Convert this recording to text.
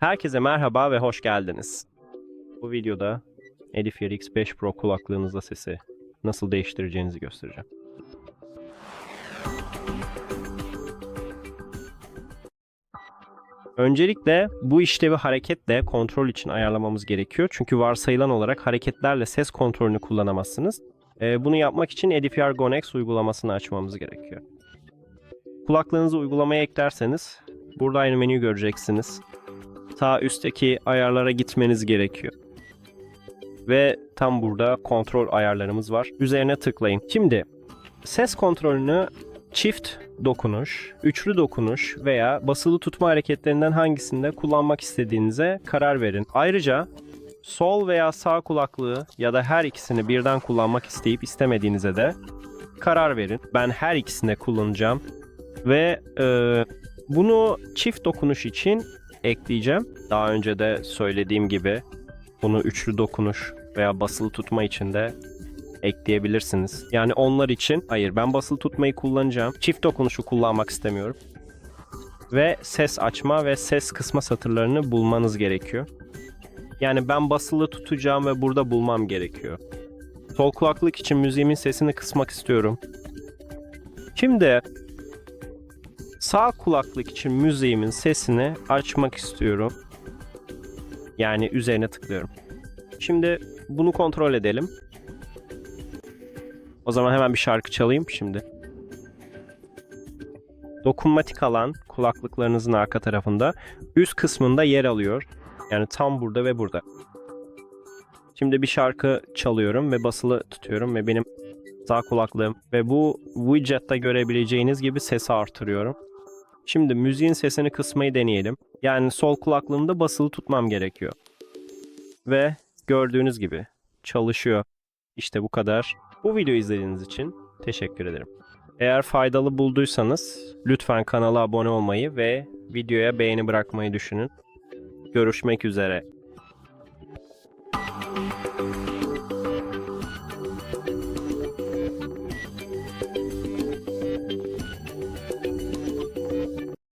Herkese merhaba ve hoş geldiniz. Bu videoda Edifier X5 Pro kulaklığınızda sesi nasıl değiştireceğinizi göstereceğim. Öncelikle bu işlevi hareketle kontrol için ayarlamamız gerekiyor. Çünkü varsayılan olarak hareketlerle ses kontrolünü kullanamazsınız. Ee, bunu yapmak için Edifier Gonex uygulamasını açmamız gerekiyor. Kulaklığınızı uygulamaya eklerseniz burada aynı menüyü göreceksiniz. Sağ üstteki ayarlara gitmeniz gerekiyor. Ve tam burada kontrol ayarlarımız var. Üzerine tıklayın. Şimdi ses kontrolünü çift dokunuş, üçlü dokunuş veya basılı tutma hareketlerinden hangisinde kullanmak istediğinize karar verin. Ayrıca sol veya sağ kulaklığı ya da her ikisini birden kullanmak isteyip istemediğinize de karar verin. Ben her ikisini kullanacağım ve e, bunu çift dokunuş için ekleyeceğim. Daha önce de söylediğim gibi bunu üçlü dokunuş veya basılı tutma için de ekleyebilirsiniz. Yani onlar için hayır ben basılı tutmayı kullanacağım. Çift dokunuşu kullanmak istemiyorum. Ve ses açma ve ses kısma satırlarını bulmanız gerekiyor. Yani ben basılı tutacağım ve burada bulmam gerekiyor. Sol kulaklık için müziğimin sesini kısmak istiyorum. Şimdi sağ kulaklık için müziğimin sesini açmak istiyorum. Yani üzerine tıklıyorum. Şimdi bunu kontrol edelim. O zaman hemen bir şarkı çalayım şimdi. Dokunmatik alan kulaklıklarınızın arka tarafında üst kısmında yer alıyor. Yani tam burada ve burada. Şimdi bir şarkı çalıyorum ve basılı tutuyorum ve benim sağ kulaklığım ve bu widget'ta görebileceğiniz gibi sesi artırıyorum. Şimdi müziğin sesini kısmayı deneyelim. Yani sol kulaklığımda basılı tutmam gerekiyor. Ve gördüğünüz gibi çalışıyor. İşte bu kadar. Bu videoyu izlediğiniz için teşekkür ederim. Eğer faydalı bulduysanız lütfen kanala abone olmayı ve videoya beğeni bırakmayı düşünün. Görüşmek üzere.